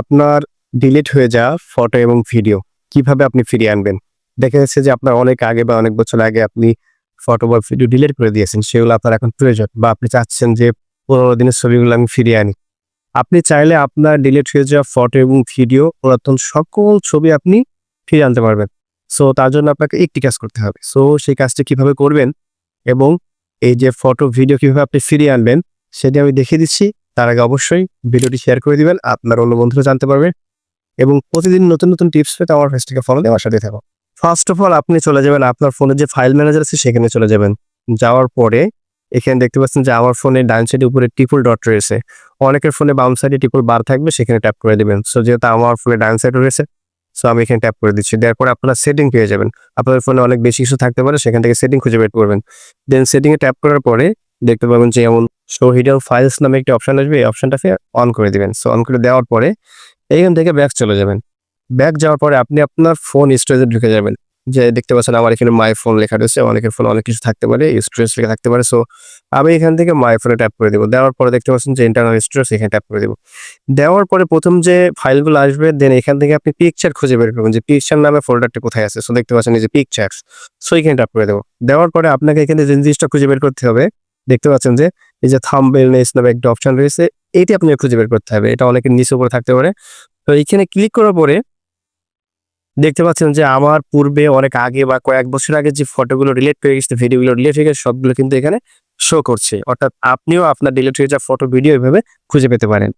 আপনার ডিলিট হয়ে যাওয়া ফটো এবং ভিডিও কীভাবে আপনি ফিরিয়ে আনবেন? দেখা যাচ্ছে যে আপনার অনেক আগে বা অনেক বছর আগে আপনি ফটো বা ভিডিও ডিলিট করে দিয়েছেন, সেগুলো আপনার এখন প্রয়োজন বা আপনি চাচ্ছেন যে পনেরো দিনের ছবিগুলো আমি ফিরিয়ে আনি। আপনি চাইলে আপনার ডিলিট হয়ে যাওয়া ফটো এবং ভিডিও পুরাতন সকল ছবি আপনি ফিরিয়ে আনতে পারবেন। সো তার জন্য আপনাকে একটি কাজ করতে হবে। সো সেই কাজটি কীভাবে করবেন এবং এই যে ফটো ভিডিও কীভাবে আপনি ফিরিয়ে আনবেন, সেটি আমি দেখিয়ে দিচ্ছি। তার আগে অবশ্যই ভিডিওটি শেয়ার করে দিবেন, আপনার অন্য বন্ধুরা জানতে পারবে এবং প্রতিদিন নতুন নতুন টিপস পেতে আমার ফেসটিকে ফলো আমার সাথে থাকো ফার্স্ট অফ অল আপনি চলে যাবেন, আপনার ফোনে যে ফাইল ম্যানেজার আছে সেখানে চলে যাবেন। যাওয়ার পরে এখানে দেখতে পাচ্ছেন যে আমার ফোনে ডান সাইডে উপরে ট্রিপল ডট রয়েছে। অনেকের ফোনে বাম সাইডে ট্রিপল বার থাকবে, সেখানে ট্যাপ করে দিবেন। সো যেহেতু আমার ফোনে ডান সাইড রয়েছে সো আমি এখানে ট্যাপ করে দিচ্ছি। দেওয়ার পরে আপনারা সেটিং পেয়ে যাবেন। আপনার ফোনে অনেক বেশি কিছু থাকতে পারে, সেখান থেকে সেটিং খুঁজে বের করবেন। দেন সেটিংয়ে ট্যাপ করার পরে দেখতে পাবেন যে এমন শো হিডেন ফাইলস নামে একটি অপশন আসবে, এই অপশনটাকে অন করে দিবেন। সো অন করে দেওয়ার পরে এইখান থেকে ব্যাক চলে যাবেন। ব্যাক যাওয়ার পরে আপনি আপনার ফোন স্টোরেজে ঢুকে যাবেন। যে দেখতে পাচ্ছেন আমার এখানে মাই ফোন লেখা রয়েছে, অনেকের ফোন অনেক কিছু থাকতে পারে স্টোরেজ লেখা থাকতে পারে। সো আমি এখান থেকে মাই ফোনে ট্যাপ করে দেবো। দেওয়ার পরে দেখতে পাচ্ছেন যে ইন্টারনাল স্টোরেজ এখানে ট্যাপ করে দেবো। দেওয়ার পরে প্রথম যে ফাইলগুলো আসবে দেন এখান থেকে আপনি পিকচার খুঁজে বের করবেন যে পিকচার নামে ফোল্ডারটি কোথায় আছে। সো দেখতে পাচ্ছেন এই যে পিকচার্স সো এখানে ট্যাপ করে দেবো। দেওয়ার পরে আপনাকে এখানে জিনিসটা খুঁজে বের করতে হবে, দেখতে পাচ্ছেন যে এই যে থাম্বেল নেস নামে একটা অপশন রয়েছে, এটি আপনি খুঁজে বের করতে হবে। এটা অনেকের নিচে উপরে থাকতে পারে। তো এইখানে ক্লিক করার পরে দেখতে পাচ্ছেন যে আমার পূর্বে অনেক আগে বা কয়েক বছর আগে যে ফটোগুলো রিলেট হয়ে গেছে ভিডিওগুলো রিলেট হয়ে গেছে, সবগুলো কিন্তু এখানে শো করছে। অর্থাৎ আপনিও আপনার ডিলেট হয়ে যাওয়া ফটো ভিডিও এভাবে খুঁজে পেতে পারেন।